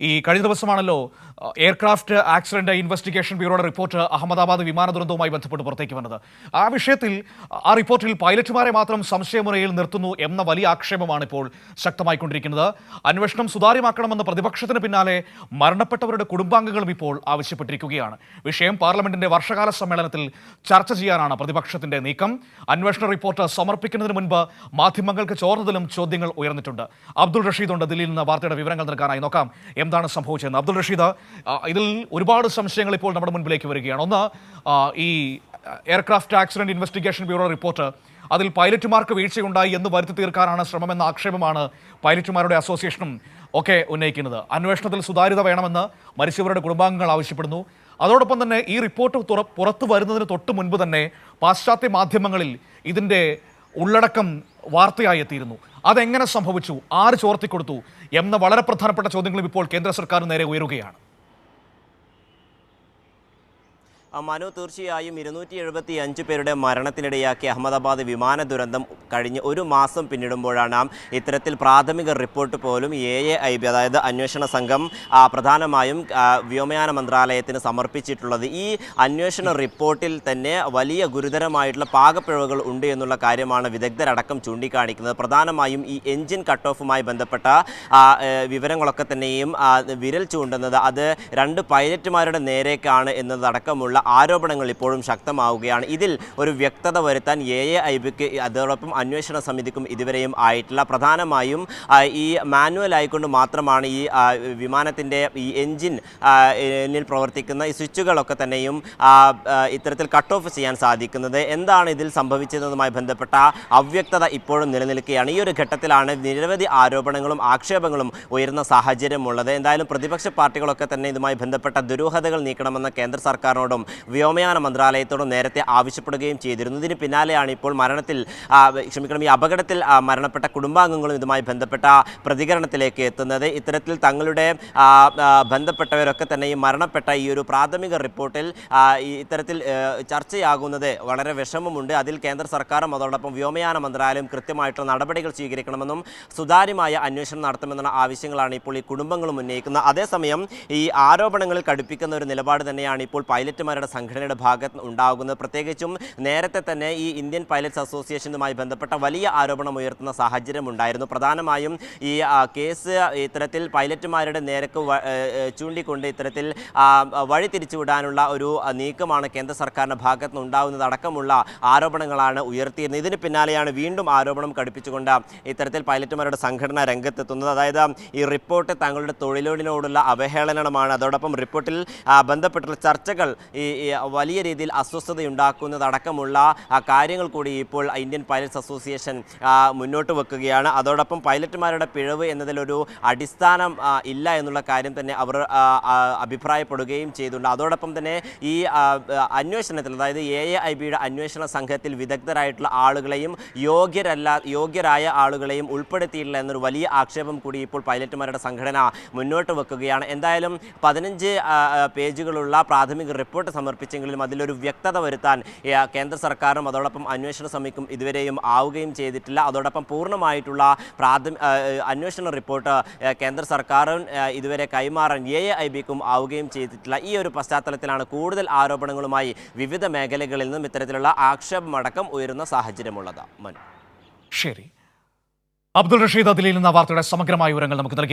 ഈ കഴിഞ്ഞ ദിവസമാണല്ലോ എയർക്രാഫ്റ്റ് ആക്സിഡന്റ് ഇൻവെസ്റ്റിഗേഷൻ ബ്യൂറോയുടെ റിപ്പോർട്ട് അഹമ്മദാബാദ് വിമാന ദുരന്തവുമായി ബന്ധപ്പെട്ട് പുറത്തേക്ക് വന്നത്. ആ വിഷയത്തിൽ ആ റിപ്പോർട്ടിൽ പൈലറ്റുമാരെ മാത്രം സംശയമുറയിൽ നിർത്തുന്നു എന്ന വലിയ ആക്ഷേപമാണ് ഇപ്പോൾ ശക്തമായിക്കൊണ്ടിരിക്കുന്നത്. അന്വേഷണം സുതാര്യമാക്കണമെന്ന് പ്രതിപക്ഷത്തിന് പിന്നാലെ മരണപ്പെട്ടവരുടെ കുടുംബാംഗങ്ങളും ഇപ്പോൾ ആവശ്യപ്പെട്ടിരിക്കുകയാണ്. വിഷയം പാർലമെന്റിന്റെ വർഷകാല സമ്മേളനത്തിൽ ചർച്ച ചെയ്യാനാണ് പ്രതിപക്ഷത്തിന്റെ നീക്കം. അന്വേഷണ റിപ്പോർട്ട് സമർപ്പിക്കുന്നതിന് മുൻപ് മാധ്യമങ്ങൾക്ക് ചോർന്നതിലും ചോദ്യങ്ങൾ ഉയർന്നിട്ടുണ്ട്. അബ്ദുൾ റഷീദ് ഉണ്ട്. ദില്ലിയിൽ നിന്ന് വാർത്തയുടെ വിവരങ്ങൾ നൽകാനായി നോക്കാം. എന്താണ് സംഭവിച്ചതെന്ന്. അബ്ദുൾ റഷീദ് ഇതിൽ ഒരുപാട് സംശയങ്ങൾ ഇപ്പോൾ നമ്മുടെ മുൻപിലേക്ക് വരികയാണ്. ഒന്ന് ഈ aircraft accident investigation bureau report അതിൽ പൈലറ്റുമാർക്ക് വീഴ്ചയുണ്ടായി എന്ന് വരുത്തി തീർക്കാനാണ് ശ്രമമെന്ന ആക്ഷേപമാണ് പൈലറ്റുമാരുടെ അസോസിയേഷനും ഒക്കെ ഉന്നയിക്കുന്നത്. അന്വേഷണത്തിൽ സുതാര്യത വേണമെന്ന് മരിച്ചവരുടെ കുടുംബാംഗങ്ങൾ ആവശ്യപ്പെടുന്നു. അതോടൊപ്പം തന്നെ ഈ റിപ്പോർട്ട് പുറത്തു വരുന്നതിന് തൊട്ട് മുൻപ് തന്നെ പാശ്ചാത്യ മാധ്യമങ്ങളിൽ ഇതിന്റെ ഉള്ളടക്കം വാർത്തയായി എത്തിയിരുന്നു. അതെങ്ങനെ സംഭവിച്ചു? ആര് ചോർത്തിക്കൊടുത്തു? എന്ന വളരെ പ്രധാനപ്പെട്ട ചോദ്യങ്ങളും ഇപ്പോൾ കേന്ദ്ര സർക്കാർ നേരെ ഉയരുകയാണ് ആ, മനു തീർച്ചയായും ഇരുന്നൂറ്റി എഴുപത്തി അഞ്ച് പേരുടെ മരണത്തിനിടയാക്കിയ അഹമ്മദാബാദ് വിമാന ദുരന്തം കഴിഞ്ഞ് ഒരു മാസം പിന്നിടുമ്പോഴാണ് ഇത്തരത്തിൽ പ്രാഥമിക റിപ്പോർട്ട് പോലും എ എ ഐ ബി അതായത് അന്വേഷണ സംഘം പ്രധാനമായും വ്യോമയാന മന്ത്രാലയത്തിന് സമർപ്പിച്ചിട്ടുള്ളത്. ഈ അന്വേഷണ റിപ്പോർട്ടിൽ തന്നെ വലിയ ഗുരുതരമായിട്ടുള്ള പാകപ്പിഴവുകൾ ഉണ്ട് എന്നുള്ള കാര്യമാണ് വിദഗ്ധരടക്കം ചൂണ്ടിക്കാണിക്കുന്നത്. പ്രധാനമായും ഈ എൻജിൻ കട്ട് ഓഫുമായി ബന്ധപ്പെട്ട വിവരങ്ങളൊക്കെ തന്നെയും വിരൽ ചൂണ്ടുന്നത് അത് രണ്ട് പൈലറ്റുമാരുടെ നേരേക്കാണ് എന്നതടക്കമുള്ള ആരോപണങ്ങൾ ഇപ്പോഴും ശക്തമാവുകയാണ്. ഇതിൽ ഒരു വ്യക്തത വരുത്താൻ എ എ ഐ ബിക്ക് അതോടൊപ്പം അന്വേഷണ സമിതിക്കും ഇതുവരെയും ആയിട്ടില്ല. പ്രധാനമായും ഈ മാനുവൽ ആയിക്കൊണ്ട് മാത്രമാണ് ഈ വിമാനത്തിന്റെ ഈ എൻജിൻ പ്രവർത്തിക്കുന്ന ഈ സ്വിച്ചുകളൊക്കെ തന്നെയും ഇത്തരത്തിൽ കട്ട് ഓഫ് ചെയ്യാൻ സാധിക്കുന്നത്. എന്താണ് ഇതിൽ സംഭവിച്ചതെന്നുമായി ബന്ധപ്പെട്ട അവ്യക്തത ഇപ്പോഴും നിലനിൽക്കുകയാണ്. ഈ ഒരു ഘട്ടത്തിലാണ് നിരവധി ആരോപണങ്ങളും ആക്ഷേപങ്ങളും ഉയരുന്ന സാഹചര്യമുള്ളത്. എന്തായാലും പ്രതിപക്ഷ പാർട്ടികളൊക്കെ തന്നെ ഇതുമായി ബന്ധപ്പെട്ട ദുരൂഹതകൾ നീക്കണമെന്ന കേന്ദ്ര സർക്കാരിനോടും വ്യോമയാന മന്ത്രാലയത്തോട് നേരത്തെ ആവശ്യപ്പെടുകയും ചെയ്തിരുന്നു ഇതിന് പിന്നാലെയാണ് ഇപ്പോൾ മരണത്തിൽ ക്ഷമിക്കണം ഈ അപകടത്തിൽ മരണപ്പെട്ട കുടുംബാംഗങ്ങളും ഇതുമായി ബന്ധപ്പെട്ട പ്രതികരണത്തിലേക്ക് എത്തുന്നത്. ഇത്തരത്തിൽ തങ്ങളുടെ ബന്ധപ്പെട്ടവരൊക്കെ തന്നെ ഈ മരണപ്പെട്ട ഈ ഒരു പ്രാഥമിക റിപ്പോർട്ടിൽ ഇത്തരത്തിൽ ചർച്ചയാകുന്നത് വളരെ വിഷമമുണ്ട്. അതിൽ കേന്ദ്ര സർക്കാരും അതോടൊപ്പം വ്യോമയാന മന്ത്രാലയം കൃത്യമായിട്ടുള്ള നടപടികൾ സ്വീകരിക്കണമെന്നും സുതാര്യമായ അന്വേഷണം നടത്തുമെന്നുള്ള ആവശ്യങ്ങളാണ് ഇപ്പോൾ ഈ കുടുംബങ്ങളും ഉന്നയിക്കുന്നത്. അതേസമയം ഈ ആരോപണങ്ങൾ കടുപ്പിക്കുന്ന ഒരു നിലപാട് തന്നെയാണ് ഇപ്പോൾ പൈലറ്റുമാരുടെ സംഘടനയുടെ ഭാഗത്ത് ഉണ്ടാകുന്നത്. പ്രത്യേകിച്ചും നേരത്തെ തന്നെ ഈ ഇന്ത്യൻ പൈലറ്റ്സ് അസോസിയേഷനുമായി ബന്ധപ്പെട്ട വലിയ ആരോപണം ഉയർത്തുന്ന സാഹചര്യം ഉണ്ടായിരുന്നു. പ്രധാനമായും ഈ കേസ് ഇത്തരത്തിൽ പൈലറ്റുമാരുടെ നേരക്ക് ചൂണ്ടിക്കൊണ്ട് ഇത്തരത്തിൽ വഴി തിരിച്ചുവിടാനുള്ള ഒരു നീക്കമാണ് കേന്ദ്ര സർക്കാരിന്റെ ഭാഗത്ത് നിന്ന് ഉണ്ടാകുന്നത് അടക്കമുള്ള ആരോപണങ്ങളാണ് ഉയർത്തിയിരുന്നത്. ഇതിന് പിന്നാലെയാണ് വീണ്ടും ആരോപണം കടുപ്പിച്ചുകൊണ്ട് ഇത്തരത്തിൽ പൈലറ്റുമാരുടെ സംഘടന രംഗത്തെത്തുന്നത്. അതായത് ഈ റിപ്പോർട്ട് തങ്ങളുടെ തൊഴിലിനോടുള്ള അവഹേളനമാണ്. അതോടൊപ്പം റിപ്പോർട്ടിൽ ബന്ധപ്പെട്ടുള്ള ചർച്ചകൾ ഈ വലിയ രീതിയിൽ അസ്വസ്ഥതയുണ്ടാക്കുന്നതടക്കമുള്ള കാര്യങ്ങൾ കൂടി ഇപ്പോൾ ഇന്ത്യൻ പൈലറ്റ്സ് അസോസിയേഷൻ മുന്നോട്ട് വെക്കുകയാണ്. അതോടൊപ്പം പൈലറ്റുമാരുടെ പിഴവ് എന്നതിലൊരു അടിസ്ഥാനം ഇല്ല എന്നുള്ള കാര്യം തന്നെ അവർ അഭിപ്രായപ്പെടുകയും ചെയ്തിട്ടുണ്ട്. അതോടൊപ്പം തന്നെ ഈ അന്വേഷണത്തിൽ അതായത് എ എ ഐ ബിയുടെ അന്വേഷണ സംഘത്തിൽ വിദഗ്ധരായിട്ടുള്ള ആളുകളെയും യോഗ്യരല്ല യോഗ്യരായ ആളുകളെയും ഉൾപ്പെടുത്തിയിട്ടില്ല എന്നൊരു വലിയ ആക്ഷേപം കൂടി ഇപ്പോൾ പൈലറ്റുമാരുടെ സംഘടന മുന്നോട്ട് വെക്കുകയാണ്. എന്തായാലും പതിനഞ്ച് പേജുകളുള്ള പ്രാഥമിക റിപ്പോർട്ട് സമർപ്പിച്ചെങ്കിലും അതിലൊരു വ്യക്തത വരുത്താൻ കേന്ദ്ര സർക്കാരും അതോടൊപ്പം അന്വേഷണ സമിതിക്കും ഇതുവരെയും ആവുകയും ചെയ്തിട്ടില്ല. അതോടൊപ്പം പൂർണമായിട്ടുള്ള പ്രാഥമിക അന്വേഷണ റിപ്പോർട്ട് കേന്ദ്ര സർക്കാരും ഇതുവരെ കൈമാറാൻ എ ഐ ബിക്കും ആവുകയും ചെയ്തിട്ടില്ല. ഈ ഒരു പശ്ചാത്തലത്തിലാണ് കൂടുതൽ ആരോപണങ്ങളുമായി വിവിധ മേഖലകളിൽ നിന്നും ഇത്തരത്തിലുള്ള ആക്ഷേപമടക്കം ഉയരുന്ന സാഹചര്യമുള്ളത്. മനു. ശരി. അബ്ദുൾ റഷീദ് അതിലിൽ നിന്ന് വാർത്തയുടെ സമഗ്രമായ വിവരങ്ങൾ നമുക്ക് നൽകി.